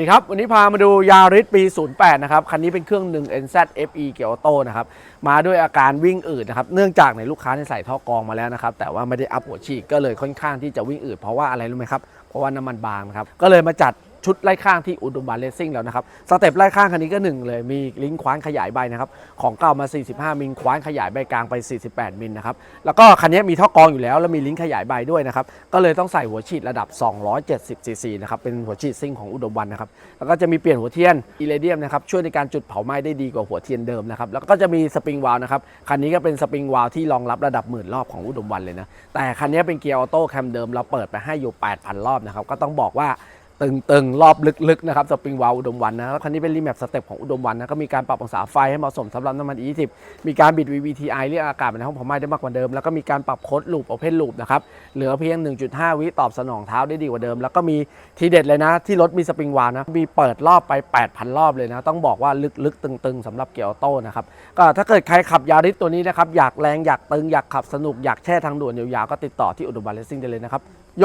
ดีครับ วันนี้พามาดูยาริสปี 08 นะครับ คันนี้เป็นเครื่อง 1 NZ FE เกียร์ออโต้นะครับ มาด้วยอาการวิ่งอืดนะครับ เนื่องจากในลูกค้าได้ใส่ท่อกองมาแล้วนะครับ แต่ว่าไม่ได้อัพหัวฉีดก็เลยค่อนข้างที่จะวิ่งอืดเพราะว่าอะไรรู้ไหมครับ เพราะว่าน้ำมันบางนะครับ ก็เลยมาจัด ชุดไล่ข้างที่อุดมบาเลสซิ่งแล้วนะครับสเต็ปไล่ข้างคันนี้ก็หนึ่งเลยมีลิ้นคว้านขยายใบนะครับของเก่ามา 45 มิลคว้านขยายใบกลางไป 48 มิลนะครับแล้วก็คันนี้มีท่อกรองอยู่แล้วแล้วมีลิ้นขยายใบด้วยนะครับก็เลยต้องใส่หัวฉีดระดับ 270 ซีซีนะครับเป็นหัวฉีดซิ่งของอุดมวันนะครับแล้วก็จะมีเปลี่ยนหัวเทียนอิเลเดียมนะครับช่วยในการจุดเผาไหม้ได้ดีกว่าหัวเทียนเดิมนะครับแล้วก็จะมีสปริงวาล์วนะครับคันนี้ก็เป็นสปริงวาล์วที่รองรับระดับหมื่นรอบของอุดมวันเลยนะแต่คันนี้เป็นเกียร์ออโต้แคมเดิมเราเปิดไปให้อยู่ 8,000 รอบนะครับก็ต้องบอกว่า ตึงๆ รอบลึกๆ นะครับสปริงวาลอุดมวันนะแล้วคันนี้เป็นรีแมปสเต็ปของอุดมวันนะ ก็มีการปรับองศาไฟให้เหมาะสมสำหรับน้ำมัน E10 มีการบิด VVTi เรียกอากาศในห้องเผาไหม้ได้มากกว่าเดิม แล้วก็มีการปรับโค้ดลูปโอเพนลูปนะครับ เหลือเพียง 1.5 วิตอบสนองเท้าได้ดีกว่าเดิม แล้วก็มีทีเด็ดเลยนะ ที่รถมีสปริงวาลนะ มีเปิดรอบไป 8,000 รอบเลยนะ ต้องบอกว่าลึกๆ ตึงๆสำหรับเกียร์ออโต้นะครับ ก็ถ้าเกิดใครขับยาริสตัวนี้นะครับ อยากแรง อยากตึง อยากขับสนุก อยากแช่ทางด่วนยาวๆ ก็ติดต่อที่อุดมวันเลสซิ่งได้เลยนะครับ โย